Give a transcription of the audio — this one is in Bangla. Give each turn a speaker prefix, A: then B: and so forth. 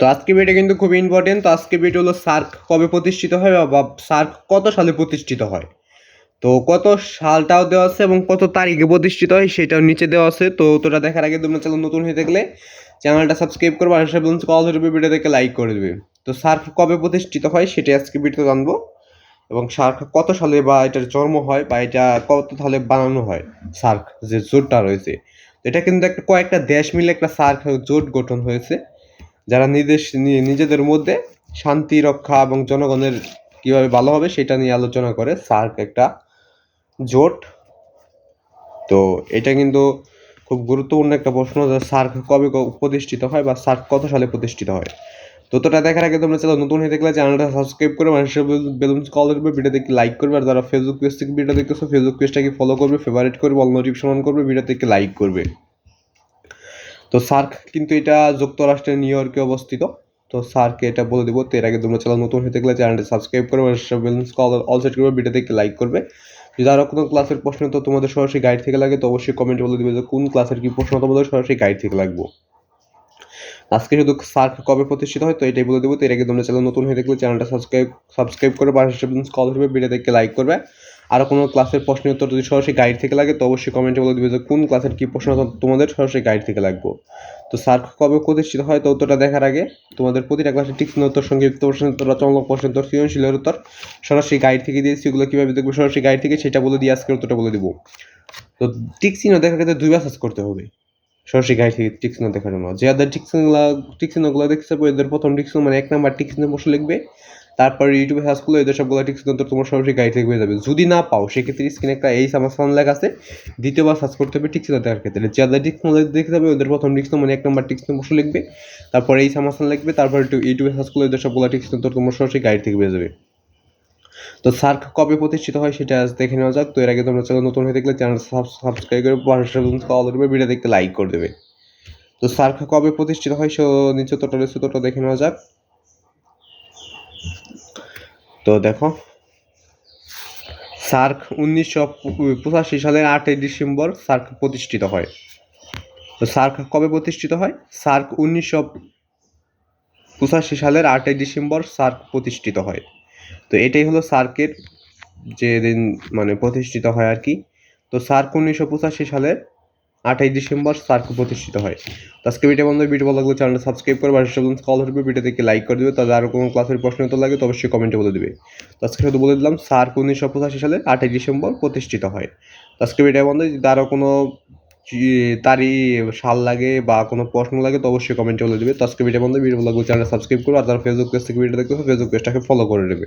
A: তো আজকে ভিডিও কিন্তু খুব ইম্পর্টেন্ট তো আজকে ভিডিও হলো সার্ক কবে প্রতিষ্ঠিত হয় বা সার্ক কত সালে প্রতিষ্ঠিত হয়? তো কত সালটাও দেওয়া আছে এবং কত তারিখে প্রতিষ্ঠিত হয় সেটাও নিচে দেওয়া আছে। তো তোরা দেখার আগে তোমরা চ্যানেল নতুন হয়ে থাকলে চ্যানেলটা সাবস্ক্রাইব করবে। আর সাথে কল ভিডিও দেখে লাইক করে দেবে। তো সার্ক কবে প্রতিষ্ঠিত হয় সেটাই আজকে ভিডিও জানব। এবং সার্ক কত সালে বা এটার জন্ম হয় বা এটা কত সালে বানানো হয় সার্ক যে জোটটা রয়েছে। এটা কিন্তু একটা কয়েকটা দেশ মিলে একটা সার্ক জোট গঠন হয়েছে। যারা নিজের নিজেদের মধ্যে শান্তি, রক্ষা এবং জনগণের কীভাবে ভালো হবে সেটা নিয়ে আলোচনা করে সার্ক একটা জোট। তো এটা কিন্তু খুব গুরুত্বপূর্ণ একটা প্রশ্ন যে সার্ক কবে প্রতিষ্ঠিত হয় বা সার্ক কত সালে প্রতিষ্ঠিত হয়। ততটা দেখার আগে তোমরা চ্যানেল নতুন হয়ে দেখলে চ্যানেলটা সাবস্ক্রাইব করে মানুষের বেলুন কল করবে ভিডিও দেখে লাইক করবে, আর যারা ফেসবুক পেজ থেকে ভিডিও দেখতেছো ফেসবুক পেজটাকে ফলো করবে ফেভারিট করবে অল নোটিফিকেশন অন করবে ভিডিও থেকে লাইক করবে। তো সার্ক কিন্তু এটা যুক্তরাষ্ট্রের নিউ ইয়র্কে অবস্থিত। তো স্যারকে এটা বলে দিব, তো এর আগে তোমরা চ্যানেল নতুন হয়ে থাকলে চ্যানেলটা সাবস্ক্রাইব করবে অল সেট করবে ভিডিও দেখে লাইক করবে। যদি আরও কোনো ক্লাসের প্রশ্ন তো তোমাদের সরাসরি গাইড থেকে লাগে, তো অবশ্যই কমেন্টে বলে দিবে যে কোন ক্লাসের কি প্রশ্ন তোমাদের সরাসরি গাইড থেকে লাগবো। আজকে শুধু সার্ক কবে প্রতিষ্ঠিত হয়, তো এটাই বলে দেবো, তো এর আগে তোমরা চ্যানেল নতুন হয়ে থাকলে চ্যানেলটা সাবস্ক্রাইব সাবস্ক্রাইব করে পাশে কল করবে ভিডিও দেখে লাইক করবে। আরও কোনো ক্লাসের প্রশ্নের উত্তর যদি সরাসরি গাইড থেকে লাগে, তো অবশ্যই কমেন্টে বলে দিবে যে কোন ক্লাসের কী প্রশ্ন তোমাদের সরাসরি গাইড থেকে লাগবো। তো সার্ক কবে প্রতিষ্ঠিত হয়, তো উত্তরটা দেখার আগে তোমাদের প্রতিটা ক্লাসে টিক্স উত্তর, সংক্ষিপ্ত প্রশ্ন উত্তর রচনামূলক প্রশ্ন উত্তর, সৃজনশীলের উত্তর সরাসরি গাইড থেকে দিয়েছি ওগুলো কীভাবে দেখব সরাসরি গাইড থেকে, সেটা বলে দিয়ে আজকের উত্তরটা বলে দিব। তো টিক্স চিহ্ন দেখার ক্ষেত্রে দুইবার সার্চ করতে হবে সরাসরি গাইড থেকে টিক্স চিহ্ন দেখার জন্য। যে যাদের টিক্স চিহ্নগুলো টিক্স চিহ্নগুলো দেখতে পাবো এদের প্রথম টিক্স চিহ্ন মানে এক নাম্বার টিক্স চিহ্ন প্রশ্ন লিখবে। তারপর ইউটিউবে সার্চ করলে এদের সবগুলো উত্তর তোমার সরাসরি গাইড থেকে পেয়ে যাবে। যদি না পাও, সেক্ষেত্রে স্ক্রিনে একটা এই সামাসান লেখা আছে, দ্বিতীয়বার সার্চ করতে হবে ঠিক চিহ্ন দেখার ক্ষেত্রে যাদের ঠিক দেখতে হবে, ওদের প্রথম টিক্স মানে এক নম্বর টিক্স প্রশ্ন লিখবে। তারপর এই সামাসান লিখবে তারপর একটু ইউটিউবে সার্চ করলে এদের সবগুলো টিক্স তোমার সরাসরি গাইড থেকে পেয়ে যাবে। তো সার্ক কবে প্রতিষ্ঠিত হয় সেটা আজ দেখে নেওয়া যাক। তো এর আগে তোমরা চ্যানেল নতুন হয়ে দেখলে চ্যানেল সাবস্ক্রাইব করে পাশে কল করবে ভিডিও দেখতে লাইক করে দেবে। তো সার্ক কবে প্রতিষ্ঠিত হয়, সে নিচে তোটা রয়েছে তোটা দেখে নেওয়া যাক। তো দেখো, সার্ক উনিশশো পঁচাশি সালের আটই ডিসেম্বর সার্ক প্রতিষ্ঠিত হয়। তো সার্ক কবে প্রতিষ্ঠিত হয়? সার্ক উনিশশো পঁচাশি সালের আটই ডিসেম্বর সার্ক প্রতিষ্ঠিত হয়। তো এটাই হলো সার্কের যে দিন মানে প্রতিষ্ঠিত হয় আর কি। তো সার্ক উনিশশো পঁচাশি সালের আঠাই ডিসেম্বর সার্ক প্রতিষ্ঠিত হয়। তো আজকে ভিডিও বন্ধু ভিডিও ভালো লাগলে চ্যানেলটা সাবস্ক্রাইব করে বাসা কল ধরবে ভিডিও দেখে লাইক করে দেবে, তাহলে আরও কোনো ক্লাসের প্রশ্ন তো লাগে তো অবশ্যই কমেন্টে বলে দেবে। তো আজকে শুধু বলে দিলাম, সার্ক উনিশশো পঁচাশি সালে আঠাই ডিসেম্বর প্রতিষ্ঠিত হয়। তো আজকে ভিডিও বন্ধু, যদি আরও কোনো তারই সাল লাগে বা কোনো প্রশ্ন লাগে তো অবশ্যই কমেন্টে বলে দেবে। তো আজকে ভিডিও বন্ধু ভিডিও ভালো লাগলে চ্যানেলটা সাবস্ক্রাইব করো, আর যারা ফেসবুক পেজ থেকে ভিডিও দেখতে ফেসবুক পেজটাকে ফলো করে দেবে